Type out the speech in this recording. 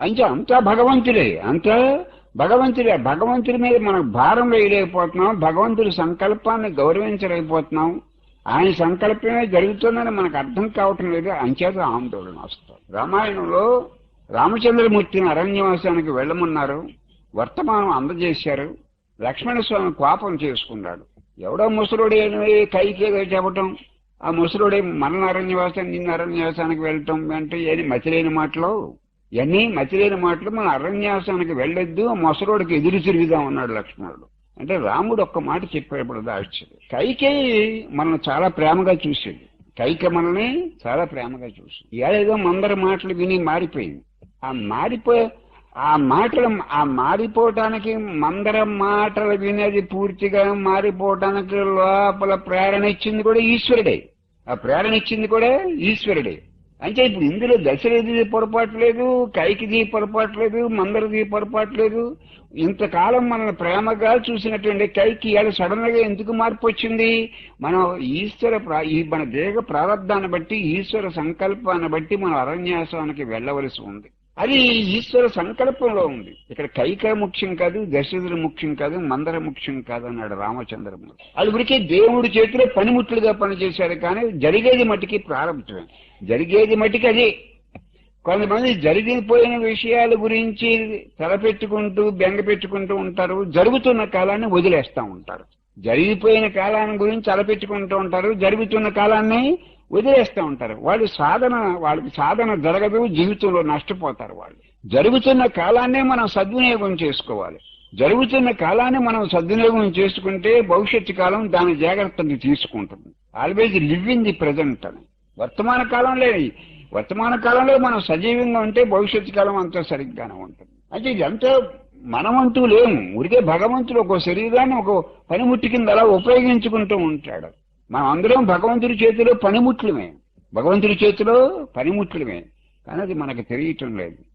అంటే అంతా భగవంతుడే. అంతా భగవంతుడే. భగవంతుడి మీద మనకు భారం వేయలేకపోతున్నాం. భగవంతుడి సంకల్పాన్ని గౌరవించలేకపోతున్నాం. ఆయన సంకల్పమే జరుగుతుందని మనకు అర్థం కావటం లేదు. అంచేత ఆందోళన వస్తుంది. రామాయణంలో రామచంద్రమూర్తిని అరణ్యవాసానికి వెళ్ళమన్నారు. వర్తమానం అందజేశారు. లక్ష్మణస్వామి కోపం చేసుకున్నాడు. ఎవడో ముసలుడే కైకేదో చెప్పటం. ఆ ముసలుడే మన అరణ్యవాసం నిన్న అరణ్యవాసానికి వెళ్ళటం అంటే ఏది మతిలేని మాటలు. ఇవన్నీ మతిలేని మాటలు మన అరణ్యాసానికి వెళ్ళొద్దు ఆ ముసలోడికి ఎదురు తిరుగుదాం అన్నాడు లక్ష్మణుడు. అంటే రాముడు ఒక్క మాట చెప్పేప్పుడు దాచారు కైకేయి మనల్ని చాలా ప్రేమగా చూసేది. కైక మనల్ని చాలా ప్రేమగా చూసి ఏదో మందరి మాటలు విని మారిపోయింది. ఆ మారిపోయే ఆ మాటలు ఆ మారిపోవటానికి మందర మాటలు వినేది పూర్తిగా మారిపోవటానికి లోపల ప్రేరణ ఇచ్చింది కూడా ఈశ్వరుడే. ఆ ప్రేరణ ఇచ్చింది కూడా ఈశ్వరుడే. అంటే ఇప్పుడు ఇందులో దశరథిది పొరపాటు లేదు కైకిది పొరపాటు లేదు మందరిది పొరపాటు లేదు. ఇంతకాలం మనల్ని ప్రేమగా చూసినటువంటి కైకి ఇవాళ సడన్గా ఎందుకు మార్పు వచ్చింది? మనం ఈశ్వర ఈ మన దేహ ప్రారంధాన్ని బట్టి ఈశ్వర సంకల్పాన్ని బట్టి మనం అరణ్యాసానికి వెళ్ళవలసి ఉంది. అది ఈశ్వర సంకల్పంలో ఉంది. ఇక్కడ కైక ముఖ్యం కాదు దశరథుడు ముఖ్యం కాదు మందర ముఖ్యం కాదు అన్నాడు రామచంద్రముడు. అది దేవుడి చేతిలో పనిముట్లుగా పనిచేశారు కానీ జరిగేది మట్టికి ప్రారంభమే. జరిగేది మట్టికి అది. కొంతమంది జరిగిపోయిన విషయాల గురించి తలపెట్టుకుంటూ బెంగ పెట్టుకుంటూ ఉంటారు. జరుగుతున్న కాలాన్ని వదిలేస్తూ ఉంటారు. జరిగిపోయిన కాలాన్ని గురించి తలపెట్టుకుంటూ ఉంటారు. జరుగుతున్న కాలాన్ని వదిలేస్తూ ఉంటారు. వాళ్ళు సాధన వాళ్ళకి సాధన జరగదు జీవితంలో నష్టపోతారు వాళ్ళు. జరుగుతున్న కాలాన్నే మనం సద్వినియోగం చేసుకోవాలి. జరుగుతున్న కాలాన్ని మనం సద్వినియోగం చేసుకుంటే భవిష్యత్తు కాలం దాని జాగ్రత్తని తీసుకుంటుంది. Always live in the present అని. వర్తమాన కాలంలో వర్తమాన కాలంలో మనం సజీవంగా ఉంటే భవిష్యత్తు కాలం అంతా సరిగ్గానే ఉంటుంది. అంటే ఇదంతా మనమంటూ లేము. ఊరికే భగవంతుడు ఒక శరీరాన్ని ఒక పనిముట్టి కింద అలా ఉపయోగించుకుంటూ ఉంటాడు. మనం అందరం భగవంతుడి చేతిలో పనిముట్లమే. భగవంతుడి చేతిలో పనిముట్లమే. కానీ అది మనకు తెలియటం లేదు.